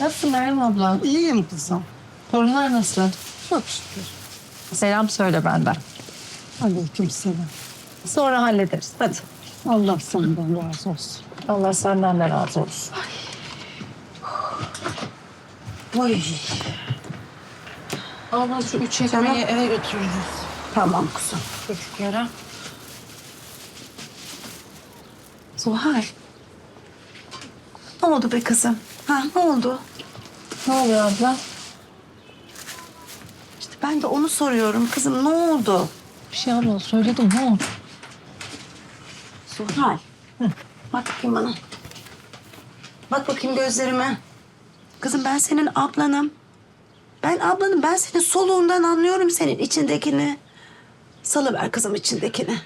Nasılsın Meryem abla? İyiyim kızım. Torunlar nasıl? Çok şükür. Selam söyle benden. Aleyküm selam. Sonra hallederiz. Hadi. Allah senden razı olsun. Allah senden de razı olsun. Oy. Abla şu üç ekmeği eve götürürüz. Tamam kızım. Çocuklara. Zuhal. Ne oldu be kızım? Ha ne oldu? Ne oluyor abla? İşte ben de onu soruyorum kızım ne oldu? Bir şey abla söyledim ne oldu? Zuhal. Bak bakayım bana. Bak bakayım gözlerime. Kızım ben senin ablanım. Ben ablanım. Ben senin soluğundan anlıyorum senin içindekini. Salıver kızım içindekini.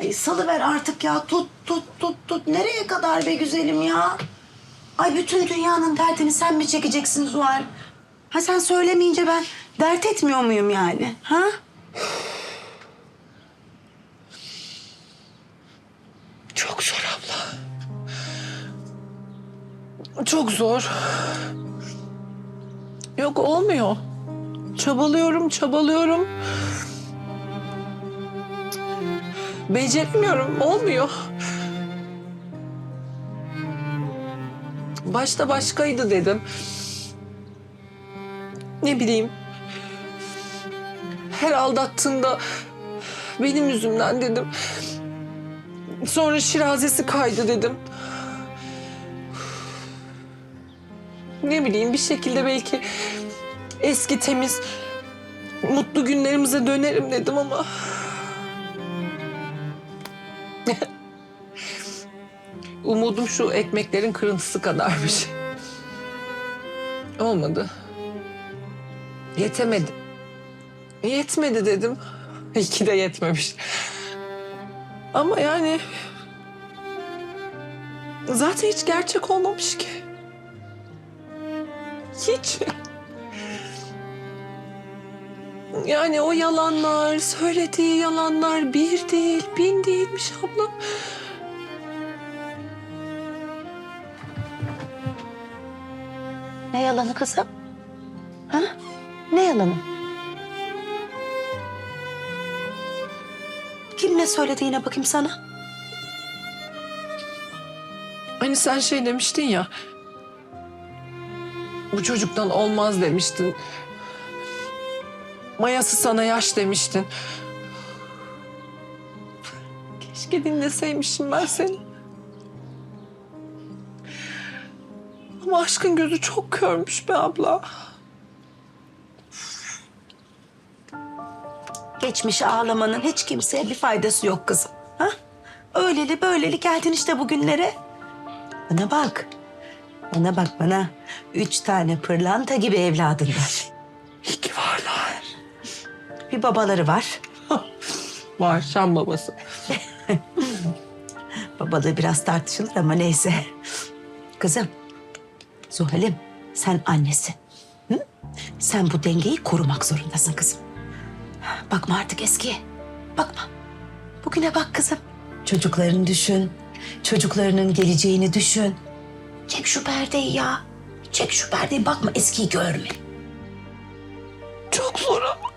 Ay salıver artık ya. Tut tut tut tut. Nereye kadar be güzelim ya? Ay bütün dünyanın derdini sen mi çekeceksin Zuhal? Ha sen söylemeyince ben dert etmiyor muyum yani? Ha? Çok zor abla. Çok zor. Yok olmuyor. Çabalıyorum, çabalıyorum. Beceremiyorum, olmuyor. Başta başkaydı dedim. Ne bileyim. Her aldattığında benim yüzümden dedim. Sonra şirazesi kaydı dedim. Ne bileyim bir şekilde belki eski temiz mutlu günlerimize dönerim dedim ama umudum şu ekmeklerin kırıntısı kadarmış. Olmadı. Yetemedi. Yetmedi dedim. İki de yetmemiş. Ama yani zaten hiç gerçek olmamış ki. Hiç. Yani o yalanlar, söylediği yalanlar bir değil, bin değilmiş abla. Ne yalanı kızım? Ha? Ne yalanı? Kim ne söyledi yine bakayım sana? Hani sen şey demiştin ya. Bu çocuktan olmaz demiştin. Mayası sana yaş demiştin. Keşke dinleseymişim ben seni. Ama aşkın gözü çok körmüş be abla. Geçmiş ağlamanın hiç kimseye bir faydası yok kızım. Ha? Öyleli böyleli geldin işte bugünlere. Bana bak. Bana bak bana. Üç tane pırlanta gibi evladın var. İyi ki varlar. Bir babaları var. Var Şam babası. Babalığı biraz tartışılır ama neyse. Kızım, Zuhal'im sen annesin. Hı? Sen bu dengeyi korumak zorundasın kızım. Bakma artık eskiye. Bakma. Bugüne bak kızım. Çocuklarını düşün. Çocuklarının geleceğini düşün. Çek şu perdeyi ya. Çek şu perdeyi bakma eskiyi görme. Çok zor ama.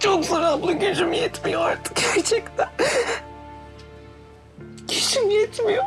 Çok zor abla gücüm yetmiyor artık gerçekten. Gücüm yetmiyor.